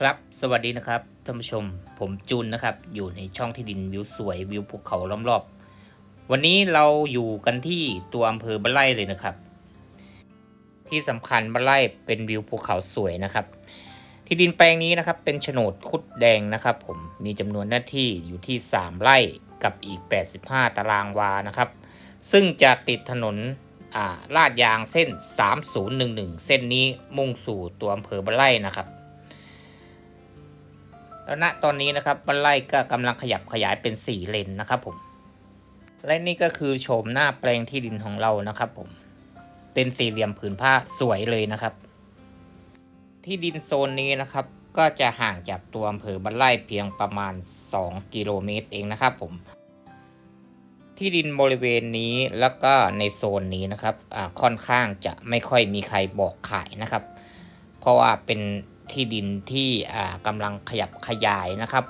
ครับสวัสดีนะครับท่านผู้ชมผมจูนนะครับ อยู่ในช่องที่ดินวิวสวยวิวภูเขาล้อมรอบ วันนี้เราอยู่กันที่ตัวอำเภอบ้านไร่เลยนะครับ ที่สำคัญบ้านไร่เป็นวิวภูเขาสวยนะครับ ที่ดินแปลงนี้นะครับ เป็นโฉนดคุดแดงนะครับ ผมมีจำนวนหน้าที่อยู่ที่ 3 ไร่กับอีก 85 ตารางวานะครับ ซึ่งจะติดถนนลาดยางเส้น 3011 เส้นนี้มุ่งสู่ตัวอำเภอบ้านไร่นะครับ แล้วณตอนนี้นะครับบ้านไร่ก็กำลังขยับขยายเป็น 4 เลนนะครับผม และนี่ก็คือโฉมหน้าแปลงที่ดินของเรานะครับผม เป็นสี่เหลี่ยมผืนผ้าสวยเลยนะครับ ที่ดินโซนนี้นะครับ ก็จะห่างจากตัวอำเภอบ้านไร่เพียงประมาณ 2 กิโลเมตรเองนะครับผม ที่ดินบริเวณนี้แล้วก็ในโซนนี้นะครับค่อนข้างจะไม่ค่อยมีใครบอกขายนะครับ เพราะว่าเป็น ที่ดินที่กำลังขยับขยายนะครับ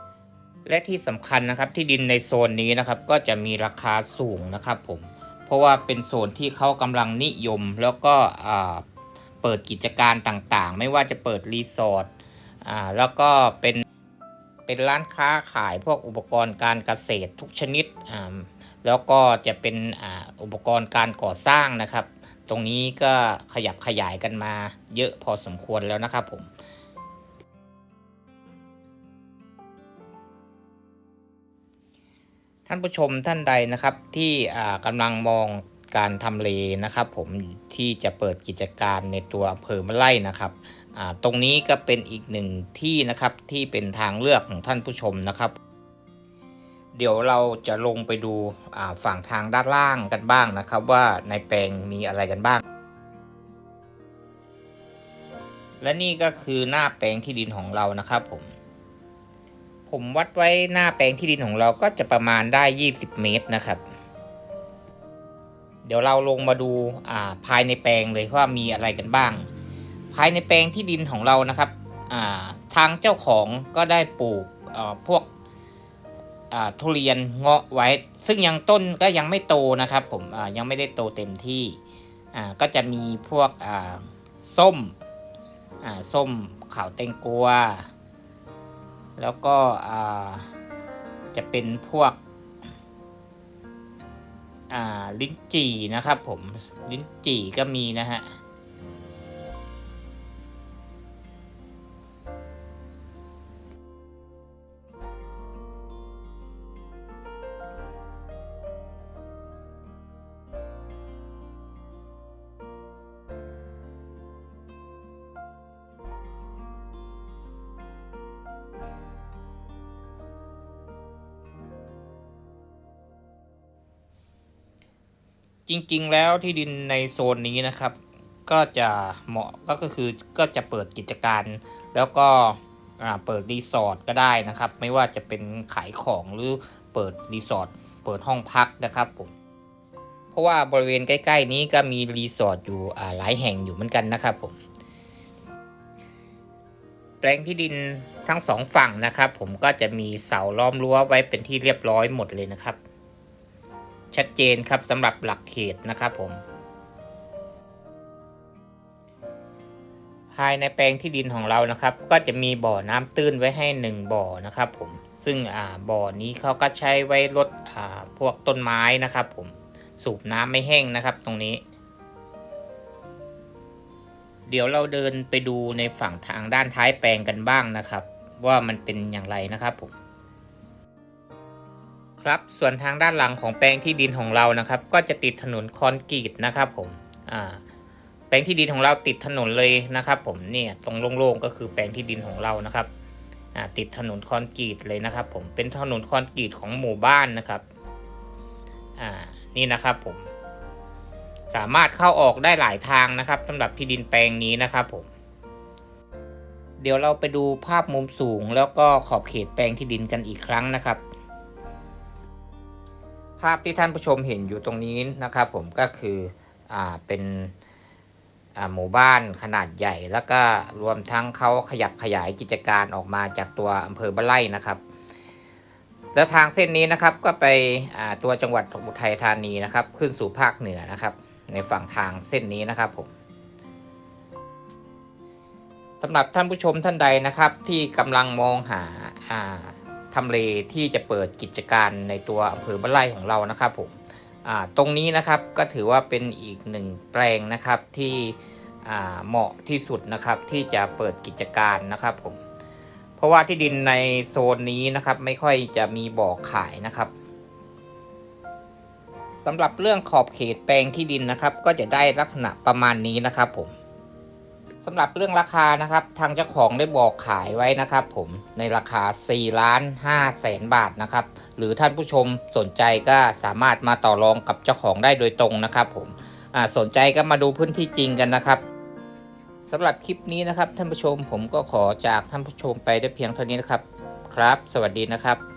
และที่สำคัญนะครับที่ดินในโซนนี้นะครับก็จะมีราคาสูงนะครับผมเพราะว่าเป็นโซนที่เขากำลังนิยมแล้วก็เปิดกิจการต่างๆ ไม่ว่าจะเปิดรีสอร์ทแล้วก็เป็นเป็นร้านค้าขายพวกอุปกรณ์การเกษตรทุกชนิด แล้วก็จะเป็นออุปกรณ์การก่อสร้างนะครับ ตรงนี้ก็ขยับขยายกันมาเยอะพอสมควรแล้วนะครับผม ท่านผู้ชมท่านใดนะครับที่กำลังมองการทำเลนะครับ ผมที่จะเปิดกิจการในตัวอำเภอมะไร่นะครับตรงนี้ก็เป็นอีกหนึ่งที่นะครับที่เป็นทางเลือกของท่านผู้ชมนะครับ เดี๋ยวเราจะลงไปดูฝั่งทางด้านล่างกันบ้างนะครับ ว่าในแปลงมีอะไรกันบ้าง และนี่ก็คือหน้าแปลงที่ดินของเรานะครับผม ผมวัดไว้หน้าแปลงที่ดินของเราก็จะประมาณได้ 20 เมตรนะครับ เดี๋ยวเราลงมาดูอ่าภายในแปลงเลยว่ามีอะไรกันบ้าง ภายในแปลงที่ดินของเรานะครับอ่าทางเจ้าของก็ได้ปลูกอ่าพวกอ่าทุเรียนเงาะไว้ ซึ่งยังต้นก็ยังไม่โตนะครับ ผมอ่ายังไม่ได้โตเต็มที่อ่าก็จะมีพวกอ่าส้มอ่าส้มขาวเตงกัว แล้วก็จะเป็นพวกลิ้นจี่นะครับผม ลิ้นจี่ก็มีนะฮะ จริงๆ แล้วที่ดินในโซนนี้นะครับ ก็จะเหมาะก็คือก็จะเปิดกิจการ แล้วก็เปิดรีสอร์ทก็ได้นะครับ ไม่ว่าจะเป็นขายของหรือเปิดรีสอร์ทเปิดห้องพักนะครับผมเพราะว่าบริเวณใกล้ ๆ นี้ก็มีรีสอร์ทอยู่หลายแห่งอยู่เหมือนกันนะครับผมแปลงที่ดินทั้งสองฝั่งนะครับ ผมก็จะมีเสาล้อมรั้วไว้เป็นที่เรียบร้อยหมดเลยนะครับ ชัดเจนครับสำหรับหลักเขตนะครับผม ภายในแปลงที่ดินของเรานะครับ ก็จะมีบ่อน้ำตื้นไว้ให้หนึ่งบ่อนะครับผมซึ่งอ่าบ่อนี้เขาก็ใช้ไว้ลดอ่าพวกต้นไม้นะครับผมสูบน้ำไม่แห้งนะครับตรงนี้ เดี๋ยวเราเดินไปดูในฝั่งทางด้านท้ายแปลงกันบ้างนะครับ ว่ามันเป็นอย่างไรนะครับผม ครับส่วนทางด้านหลังของแปลงที่ดินของเรานะครับ ก็จะติดถนนคอนกรีตนะครับผมอ่าแปลงที่ดินของเราติดถนนเลยนะครับ ผมเนี่ยตรงโล่งๆก็คือแปลงที่ดินของเรานะครับอ่าติดถนนคอนกรีตเลยนะครับ ผมเป็นถนนคอนกรีตของหมู่บ้านนะครับอ่านี่นะครับผมสามารถเข้าออกได้หลายทางนะครับสำหรับที่ดินแปลงนี้นะครับผม เดี๋ยวเราไปดูภาพมุมสูงแล้วก็ขอบเขตแปลงที่ดินกันอีกครั้งนะครับ ภาพที่ท่านผู้ชมเห็นอยู่ตรงนี้นะครับ ผมก็คืออ่าเป็นหมู่บ้านขนาดใหญ่ แล้วก็รวมทั้งเขาขยับขยายกิจการออกมาจากตัวอำเภอบ้านไร่นะครับ แล้วทางเส้นนี้นะครับก็ไปตัวจังหวัดอุทัยธานีนะครับ ขึ้นสู่ภาคเหนือนะครับ ในฝั่งทางเส้นนี้นะครับผมสำหรับท่านผู้ชมท่านใดนะครับ ที่กำลังมองหาา ทำเลที่จะเปิดกิจการในตัวอำเภอบ้านไร่ของเรานะครับผมตรงนี้นะครับก็ถือว่าเป็นอีกหนึ่งแปลงนะครับที่เหมาะที่สุดนะครับที่จะเปิดกิจการนะครับผมเพราะว่าที่ดินในโซนนี้นะครับไม่ค่อยจะมีบ่อขายนะครับสำหรับเรื่องขอบเขตแปลงที่ดินนะครับ ก็จะได้ลักษณะประมาณนี้นะครับผม สำหรับเรื่องราคานะครับทางเจ้าของได้บอกขายไว้นะครับผมในราคา4ล้าน5แสนบาทนะครับหรือท่านผู้ชมสนใจก็สามารถมาต่อรองกับเจ้าของได้โดยตรงนะครับผมสนใจก็มาดูพื้นที่จริงกันนะครับสำหรับคลิปนี้นะครับท่านผู้ชมผมก็ขอจากท่านผู้ชมไปได้เพียงเท่านี้นะครับครับ สวัสดีนะครับ